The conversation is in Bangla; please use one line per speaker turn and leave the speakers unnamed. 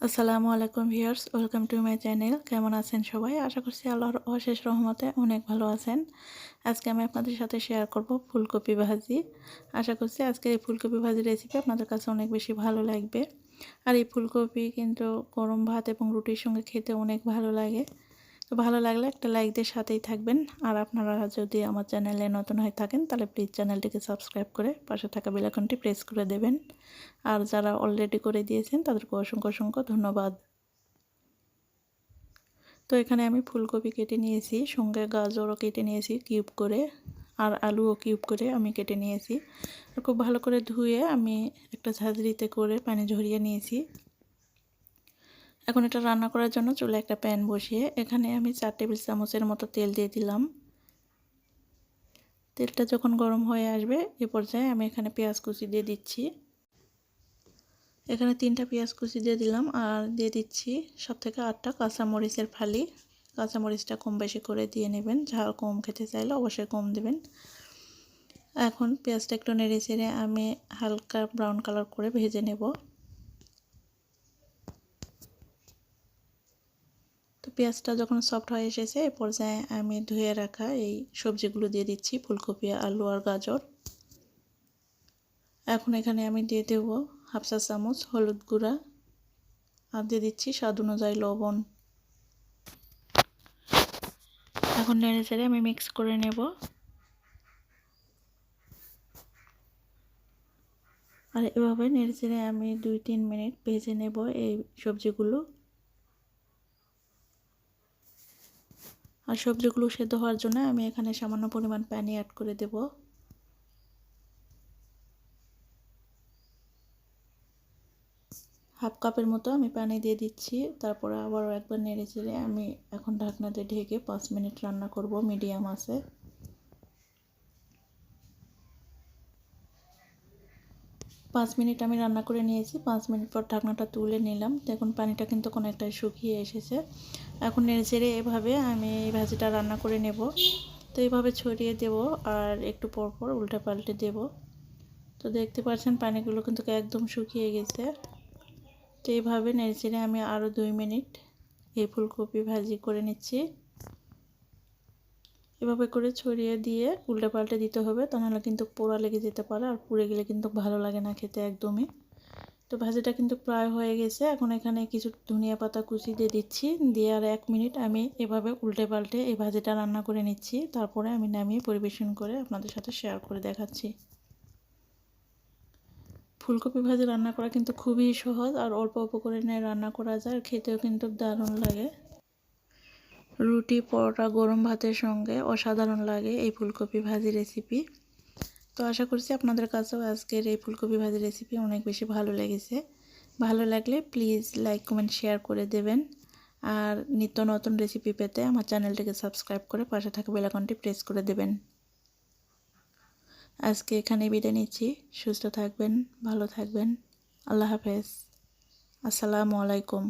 আসসালামু আলাইকুম viewers, welcome to my channel. কেমন আছেন সবাই? আশা করছি আল্লাহর অশেষ রহমতে অনেক ভালো আছেন। আজকে আমি আপনাদের সাথে শেয়ার করব ফুলকপি ভাজি। আশা করছি আজকে এই ফুলকপি ভাজি রেসিপি আপনাদের কাছে অনেক বেশি ভালো লাগবে। আর এই ফুলকপি কিন্তু গরম ভাত এবং রুটির সঙ্গে খেতে অনেক ভালো লাগে। তো ভালো লাগলে একটা লাইক দিয়ে সাথেই থাকবেন। আর আপনারা যদি আমার চ্যানেলে নতুন হয়ে থাকেন, তাহলে প্লিজ চ্যানেলটিকে সাবস্ক্রাইব করে পাশে থাকা বেলাকনটি প্রেস করে দেবেন। আর যারা অলরেডি করে দিয়েছেন, তাদেরকে অসংখ্য অসংখ্য ধন্যবাদ। তো এখানে আমি ফুলকপি কেটে নিয়েছি, সঙ্গে গাজরও কেটে নিয়েছি কিউব করে, আর আলুও কিউব করে আমি কেটে নিয়েছি। খুব ভালো করে ধুয়ে আমি একটা ঝাঁঝরিতে করে পানি ঝরিয়ে নিয়েছি। এখন এটা রান্না করার জন্য চুলে একটা প্যান বসিয়ে এখানে আমি চার টেবিল চামচের মতো তেল দিয়ে দিলাম। তেলটা যখন গরম হয়ে আসবে, এ পর্যায়ে আমি এখানে পেঁয়াজ কুচি দিয়ে দিচ্ছি। এখানে তিনটা পেঁয়াজ কুচি দিয়ে দিলাম আর দিয়ে দিচ্ছি সব থেকে আটটা কাঁচামরিচের ফালি। কাঁচামরিচটা কম বেশি করে দিয়ে নেবেন, ঝাল কম খেতে চাইলে অবশ্যই কম দেবেন। এখন পেঁয়াজটা একটু নেড়ে চেড়ে আমি হালকা ব্রাউন কালার করে ভেজে নেব। পেঁয়াজটা যখন সফট হয়ে এসেছে, এ পর্যায়ে আমি ধুয়ে রাখা এই সবজিগুলো দিয়ে দিচ্ছি, ফুলকপি, আলু আর গাজর। এখন এখানে আমি দিয়ে দেবো হাফ চা চামচ হলুদ গুঁড়া আর দিয়ে দিচ্ছি স্বাদ অনুযায়ী লবণ। এখন নেড়ে চেড়ে আমি মিক্স করে নেব। আর এভাবে নেড়ে চেড়ে আমি দুই তিন মিনিট ভেজে নেব এই সবজিগুলো। আর সবজিগুলো সেদ্ধ হওয়ার জন্য আমি এখানে সামান্য পরিমাণ পানি অ্যাড করে দেব। হাফ কাপের মতো আমি পানি দিয়ে দিচ্ছি, তারপরে আবারও একবার নেড়ে চেড়ে আমি এখন ঢাকনা দিয়ে ঢেকে পাঁচ মিনিট রান্না করব মিডিয়াম আছে। পাঁচ মিনিট আমি রান্না করে নিয়েছি, পাঁচ মিনিট পর ঢাকনাটা তুলে নিলাম। দেখুন পানিটা কিন্তু অনেকটাই শুকিয়ে এসেছে। এখন নেড়ে চেড়ে এভাবে আমি এই ভাজিটা রান্না করে নেব। তো এইভাবে ছড়িয়ে দেব আর একটু পর পর উল্টে পাল্টে দেব। তো দেখতে পাচ্ছেন পানিগুলো কিন্তু একদম শুকিয়ে গেছে। তো এইভাবে নেড়ে চেড়ে আমি আরও দুই মিনিট এই ফুলকপি ভাজি করে নিচ্ছি। এভাবে করে ছড়িয়ে দিয়ে উল্টে পাল্টে দিতে হবে, তা নাহলে কিন্তু পোড়া লেগে যেতে পারে আর পুড়ে গেলে কিন্তু ভালো লাগে না খেতে একদমই। তো ভাজিটা কিন্তু প্রায় হয়ে গেছে। এখন এখানে কিছু ধনিয়া পাতা কুচি দিয়ে দিচ্ছি। দিয়ে আর এক মিনিট আমি এভাবে উল্টে পাল্টে এই ভাজিটা রান্না করে নিচ্ছি। তারপরে আমি নামিয়ে পরিবেশন করে আপনাদের সাথে শেয়ার করে দেখাচ্ছি। ফুলকপি ভাজি রান্না করা কিন্তু খুবই সহজ আর অল্প অল্প করে নিয়ে রান্না করা যায়। খেতেও কিন্তু দারুণ লাগে। রুটি, পরোটা, গরম ভাতের সঙ্গে অসাধারণ লাগে এই ফুলকপি ভাজি রেসিপি তো আশা করছি আপনাদের কাছেও আজকের এই ফুলকপি ভাজি রেসিপি অনেক বেশি ভালো লেগেছে। ভালো লাগলে প্লিজ লাইক কমেন্ট শেয়ার করে দেবেন। আর নিত্য নতুন রেসিপি পেতে আমার চ্যানেলটিকে সাবস্ক্রাইব করে পাশে থাকা বেলাকনটি প্রেস করে দেবেন। আজকে এখানে বিদায় নিচ্ছি। সুস্থ থাকবেন, ভালো থাকবেন। আল্লাহ হাফেজ। আসসালামু আলাইকুম।